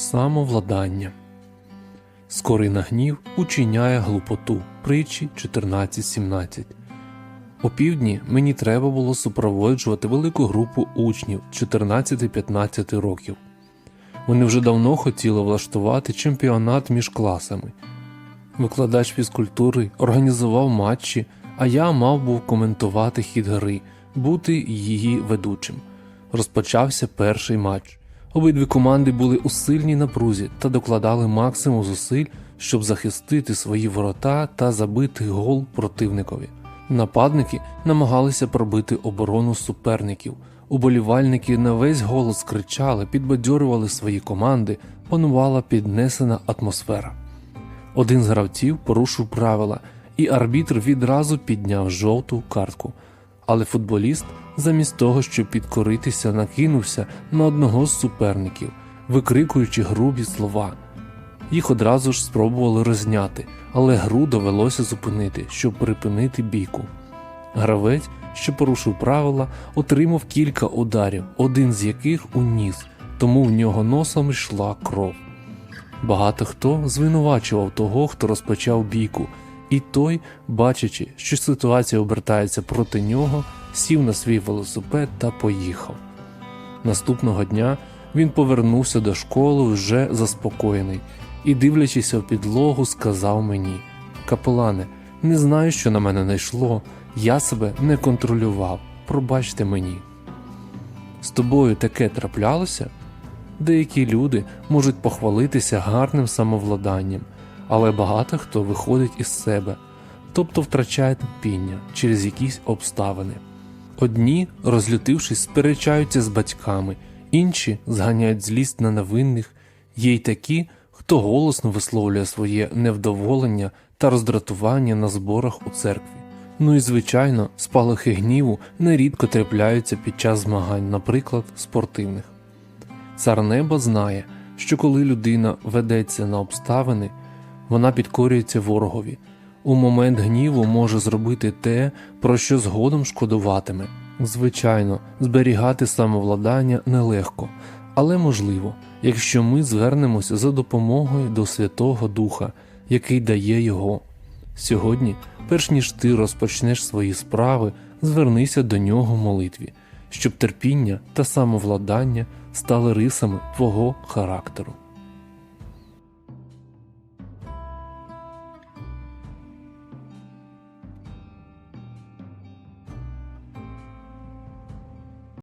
Самовладання. Скорий на гнів учиняє глупоту. Притчі 14.17. Опівдні мені треба було супроводжувати велику групу учнів 14-15 років. Вони вже давно хотіли влаштувати чемпіонат між класами. Викладач фізкультури організував матчі, а я мав був коментувати хід гри, бути її ведучим. Розпочався перший матч. Обидві команди були у сильній напрузі та докладали максимум зусиль, щоб захистити свої ворота та забити гол противникові. Нападники намагалися пробити оборону суперників. Уболівальники на весь голос кричали, підбадьорювали свої команди, панувала піднесена атмосфера. Один з гравців порушив правила, і арбітр відразу підняв жовту картку. Але футболіст, замість того, щоб підкоритися, накинувся на одного з суперників, викрикуючи грубі слова. Їх одразу ж спробували розняти, але гру довелося зупинити, щоб припинити бійку. Гравець, що порушив правила, отримав кілька ударів, один з яких у ніс, тому в нього носом йшла кров. Багато хто звинувачував того, хто розпочав бійку, і той, бачачи, що ситуація обертається проти нього, сів на свій велосипед та поїхав. Наступного дня він повернувся до школи вже заспокоєний і, дивлячись в підлогу, сказав мені: Капелане, не знаю, що на мене найшло, я себе не контролював. Пробачте мені. З тобою таке траплялося? Деякі люди можуть похвалитися гарним самовладанням, але багато хто виходить із себе, тобто втрачає терпіння через якісь обставини. Одні, розлютившись, сперечаються з батьками, інші зганяють злість на невинних, є й такі, хто голосно висловлює своє невдоволення та роздратування на зборах у церкві. Ну і звичайно, спалахи гніву нерідко трапляються під час змагань, наприклад, спортивних. Цар неба знає, що коли людина ведеться на обставини, вона підкорюється ворогові. У момент гніву може зробити те, про що згодом шкодуватиме. Звичайно, зберігати самовладання нелегко, але можливо, якщо ми звернемося за допомогою до Святого Духа, який дає його. Сьогодні, перш ніж ти розпочнеш свої справи, звернися до нього в молитві, щоб терпіння та самовладання стали рисами твого характеру.